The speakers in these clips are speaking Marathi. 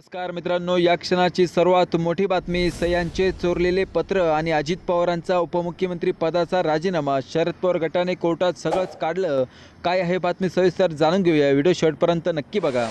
नमस्कार मित्रांनो या क्षणाची सर्वात मोठी बातमी सह्यांचे चोरलेले पत्र आणि अजित पवारांचा उपमुख्यमंत्री पदाचा राजीनामा. शरद पवार गटाने कोर्टात सगळंच काढलं. काय आहे बातमी सविस्तर जाणून घेऊया. व्हिडिओ शेवटपर्यंत नक्की बघा.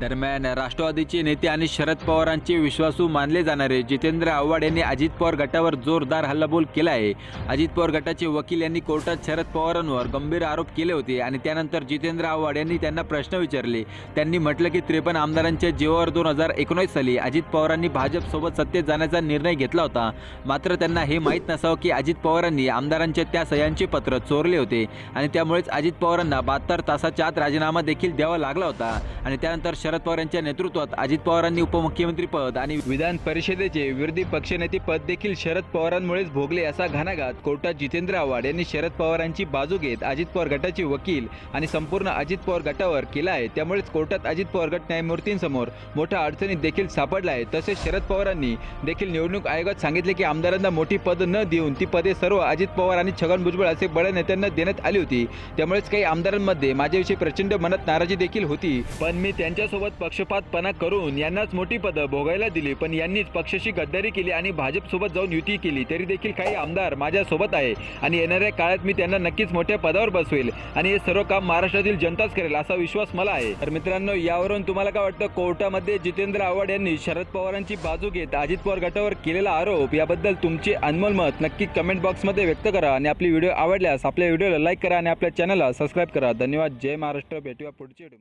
दरम्यान राष्ट्रवादीचे नेते आणि शरद पवारांचे विश्वासू मानले जाणारे जितेंद्र आव्हाड यांनी अजित पवार गटावर जोरदार हल्लाबोल केला आहे. अजित पवार गटाचे वकील यांनी कोर्टात शरद पवारांवर गंभीर आरोप केले होते आणि त्यानंतर जितेंद्र आव्हाड यांनी त्यांना प्रश्न विचारले. त्यांनी म्हटलं की त्रेपन्न आमदारांच्या जीवावर दोन हजार एकोणीस साली अजित पवारांनी भाजपसोबत सत्तेत जाण्याचा निर्णय घेतला होता. मात्र त्यांना हे माहीत नसावं की अजित पवारांनी आमदारांच्या त्या सह्यांचे पत्र चोरले होते आणि त्यामुळेच अजित पवारांना बहात्तर तासाच्या आत राजीनामा देखील द्यावा लागला होता. आणि त्यानंतर शरद पवार यांच्या नेतृत्वात अजित पवारांनी उपमुख्यमंत्रीपद आणि विधान परिषदेचे विरोधी पक्षनेते पद देखील शरद पवारांमुळेच भोगले असा घणाघात कोर्टात जितेंद्र आव्हाड यांनी शरद पवारांची बाजू घेत अजित पवार गटाचे वकील आणि संपूर्ण अजित पवार गटावर केला आहे. त्यामुळेच कोर्टात अजित पवार गट न्यायमूर्तींसमोर मोठ्या अडचणीत देखील सापडला आहे. तसेच शरद पवारांनी देखील निवडणूक आयोगात सांगितले की आमदारांना मोठी पद न देऊन ती पदे सर्व अजित पवार आणि छगन भुजबळ असे बड्या नेत्यांना देण्यात आली होती. त्यामुळेच काही आमदारांमध्ये माझ्याविषयी प्रचंड मनात नाराजी देखील होती. पण मी त्यांच्या भाजपसोबत पक्षपातपणा करून यांनाच मोठी पदं भोगायला दिली पण यांनीच पक्षाशी गद्दारी केली आणि भाजपसोबत जाऊन युती केली. तरी देखील काही आमदार माझ्यासोबत आहे आणि येणाऱ्या काळात मी त्यांना नक्कीच मोठ्या पदावर बसवेल आणि हे सर्व काम महाराष्ट्रातील जनताच करेल असा विश्वास मला आहे. तर मित्रांनो यावरून तुम्हाला काय वाटतं? कोर्टामध्ये जितेंद्र आव्हाड यांनी शरद पवारांची बाजू घेत अजित पवार गटावर केलेला आरोप याबद्दल तुमचे अनमोल मत नक्की कमेंट बॉक्समध्ये व्यक्त करा आणि आपली व्हिडिओ आवडल्यास आपल्या व्हिडिओला लाईक करा आणि आपल्या चॅनलला सबस्क्राईब करा. धन्यवाद. जय महाराष्ट्र. भेटूया पुढच्या व्हिडिओ